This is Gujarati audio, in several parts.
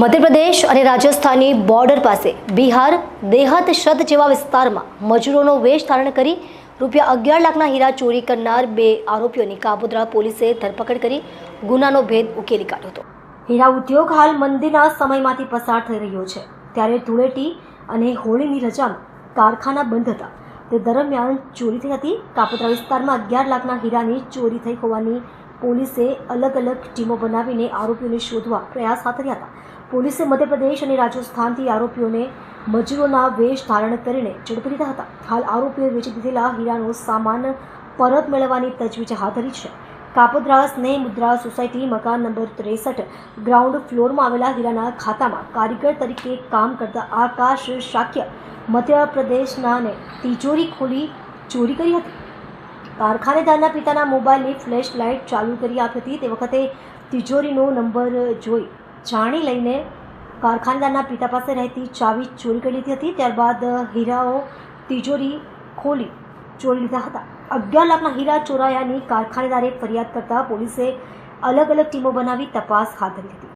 મધ્યપ્રદેશ અને રાજસ્થાનની બોર્ડર પાસે બિહાર દેહત શત જેવા વિસ્તારમાં મજૂરોનો વેશ ધારણ કરી રૂપિયા અગિયાર લાખના હીરા ચોરી કરનાર બે આરોપીઓની કાબુદ્રા પોલીસે ધરપકડ કરી ગુનાનો ભેદ ઉકેલી કાઢ્યો હતો. હીરા ઉદ્યોગ હાલ મંદિરના સમયમાંથી પસાર થઈ રહ્યો છે. ત્યારે ધૂળેટી અને હોળીની રજામાં કારખાના બંધ હતા. તે દરમિયાન ચોરી થઈ હતી. કાપોદ્રા વિસ્તારમાં અગિયાર લાખના હીરાની ચોરી થઈ હોવાની પોલીસે અલગ અલગ ટીમો બનાવીને આરોપીઓને શોધવા પ્રયાસ હાથ ધર્યા હતા. પોલીસે મધ્યપ્રદેશ અને રાજસ્થાનથી આરોપીઓને મજૂરોના વેશ ધારણ કરીને ઝડપી લીધા હતા. હાલ આરોપીઓએ વેચી દીધેલા હીરાનો સામાન પરત મેળવવાની તજવીજ હાથ ધરી છે. કાપોદ્રાસ ને મુદ્રા સોસાયટી મકાન નંબર ત્રેસઠ ગ્રાઉન્ડ ફ્લોરમાં આવેલા હીરાના ખાતામાં કારીગર તરીકે કામ કરતા આકાશ શાક્ય મધ્યપ્રદેશનાને તિજોરી ખોલી ચોરી કરી હતી. કારખાનેદારના પિતાના મોબાઈલની ફ્લેશ લાઇટ ચાલુ કરી આપી હતી. તે વખતે તિજોરીનો નંબર જોઈ જાણી લઈને કારખાનેદારના પિતા પાસે રહેતી ચાવી ચોરી કરી લીધી હતી. ત્યારબાદ હીરાઓ તિજોરી ખોલી ચોરી લીધા હતા. અગિયાર લાખના હીરા ચોરાયાની કારખાનેદારે ફરિયાદ કરતા પોલીસે અલગ અલગ ટીમો બનાવી તપાસ હાથ ધરી હતી.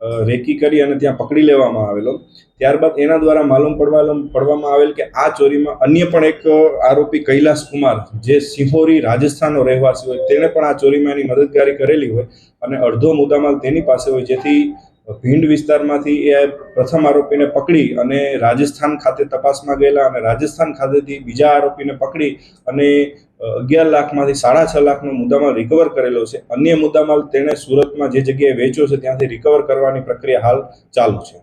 રેકી કરી અને ત્યાં પકડી લેવામાં આવેલો. ત્યારબાદ એના દ્વારા માલુમ પડવા પડવામાં આવેલ કે આ ચોરીમાં અન્ય પણ એક આરોપી કૈલાસ કુમાર, જે સિહોરી રાજસ્થાનનો રહેવાસી હોય, તેણે પણ આ ચોરીમાં એની મદદગારી કરેલી હોય અને અડધો મુદ્દામાલ તેની પાસે હોય, જેથી ભીંડ વિસ્તારમાંથી એ પ્રથમ આરોપીને પકડી અને રાજસ્થાન ખાતે તપાસમાં ગયેલા અને રાજસ્થાન ખાતેથી બીજા આરોપીને પકડી અને અગિયાર લાખમાંથી સાડા છ લાખનો મુદ્દામાલ રિકવર કરેલો છે. અન્ય મુદ્દામાલ તેણે સુરતમાં જે જગ્યાએ વેચ્યો છે ત્યાંથી રિકવર કરવાની પ્રક્રિયા હાલ ચાલુ છે.